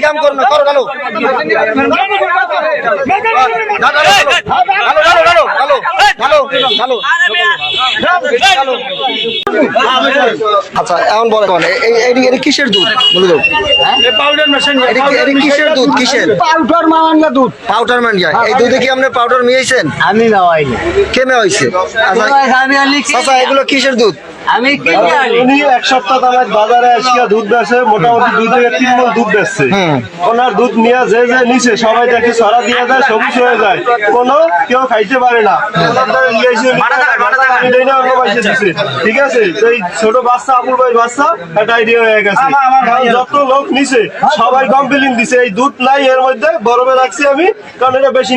কাম করো না করো আচ্ছা বলে কোন এই কিসের দুধ? বলে কিসের দুধ? কিসের? পাউডার দুধ। পাউডার এই দুধে কি আপনি পাউডার মিয়েছেন আমি কেমে হয়েছে আচ্ছা আচ্ছা এগুলো কিসের দুধ? আমি কিনে আনি উনি এক সপ্তাহ আমার বাজারে আসিয়া দুধ বেচে মোটামুটি দুই থেকে তিন মন দুধ বেচছে। ওনার দুধ নিয়ে যে যে নিচে সবাই দেখে সরা দিয়ে যায় সবুজ হয়ে যায়। কোনো কেউ খাইতে পারে না। দিছে। ঠিক আছে? এই ছোট বাচ্চা আপুর ভাই বাচ্চা একটা আইডিয়া হয়ে গেছে। যত লোক নিচে সবাই কমপ্লেন দিছে। এই দুধ নাই এর মধ্যে বরফে রাখছি আমি কারণ এটা বেশি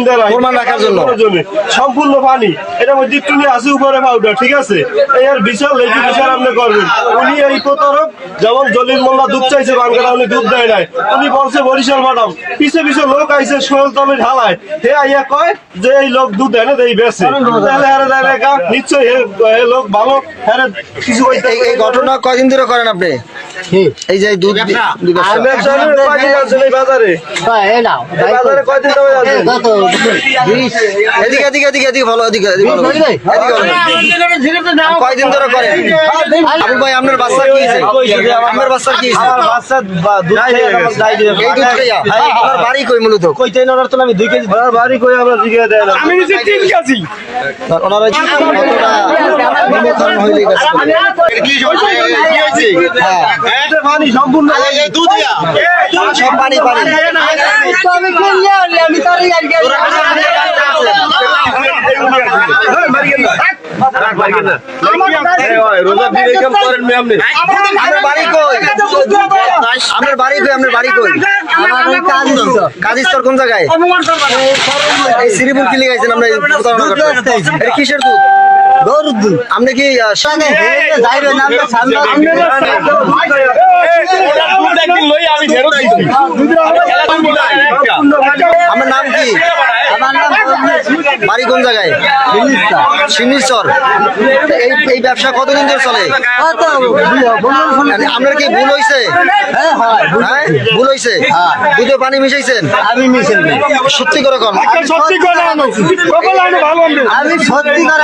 রাখার জন্য। জন্য সম্পূর্ণ পানি। এটার মধ্যে একটু আছে উপরে পাউডার ঠিক আছে? এই বিশাল দুধ দেয় নাই। উনি বলছে, বরিশাল পিছে পিছে লোক সোহেল হে আইয়া কয় যে এই লোক দুধ নিশ্চয়ই হে লোক ভালো। এই ঘটনা কয়দিন ধরে করেন আপনি? এই যে দুধ এদিকে এদিকে এদিকে ভালো কয়দিন ধরে বাচ্চা কি আমার বাচ্চা কি আমার তাই ওনার আমি দুই কেজি ওনার বাড়ি কই আমরা 2 আপনার বাড়ি কই? কাজিস্তর কোন জায়গায়? শ্রীপুর কি লিখাইছেন আমরা কিসের দুধ? আপনি কি আমি ফেরত দিচ্ছি বাড়ি কোন জায়গায়? সিনিশ্বর এই এই ব্যবসা কতদিন ধরে চলে? মানে আপনার কি ভুল হয়েছে হ্যাঁ হয়। হ্যাঁ? ভুল হয়েছে হ্যাঁ। দুধে পানি মিশাইছেন? আমি মিশাই সত্যি করে কম সত্যি করে আমি সত্যি করে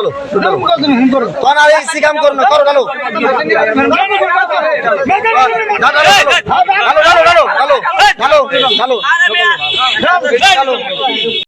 কালো কোন আর এই সিকাম করো না করো কালো। কালো কালো কালো কালো কালো কালো।